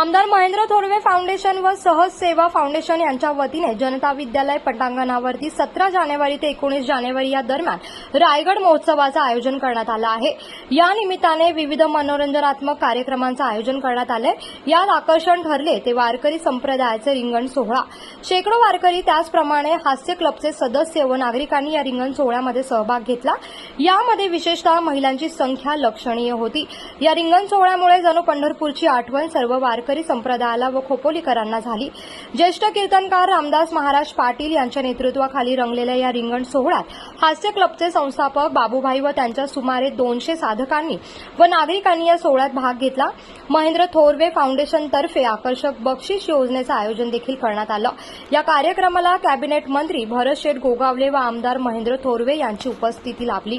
आमदार महेंद्र थोरवे फाउंडेशन व सहज सेवा फाउंडेशन यांच्या वतीने जनता विद्यालय पटांगणावरती सतरा जानेवारी ते एकोणीस जानेवारी या दरम्यान रायगड महोत्सवाचं आयोजन करण्यात आलं आहे. या निमित्ताने विविध मनोरंजनात्मक कार्यक्रमांचं आयोजन करण्यात आलंय. यात आकर्षण ठरले ते वारकरी संप्रदायाचे रिंगण सोहळा. शेकडो वारकरी त्याचप्रमाणे हास्य क्लबचे सदस्य व नागरिकांनी या रिंगण सोहळ्यामध्ये सहभाग घेतला. यामध्ये विशेषतः महिलांची संख्या लक्षणीय होती. या रिंगण सोहळ्यामुळे जणू पंढरपूरची आठवण सर्व वारकरी वारकरी संप्रदायाला व खोपोलीकरांना झाली. ज्येष्ठ कीर्तनकार रामदास महाराज पाटील यांच्या नेतृत्वाखाली रंगलेल्या या रिंगण सोहळ्यात हास्य क्लबचे संस्थापक बाबूभाई व त्यांच्या सुमारे दोनशे साधकांनी व नागरिकांनी या सोहळ्यात भाग घेतला. महेंद्र थोरवे फाउंडेशनतर्फे आकर्षक बक्षीस योजनेचं आयोजन देखील करण्यात आलं. या कार्यक्रमाला कॅबिनेट मंत्री भरत शेठ गोगावले व आमदार महेंद्र थोरवे यांची उपस्थिती लाभली.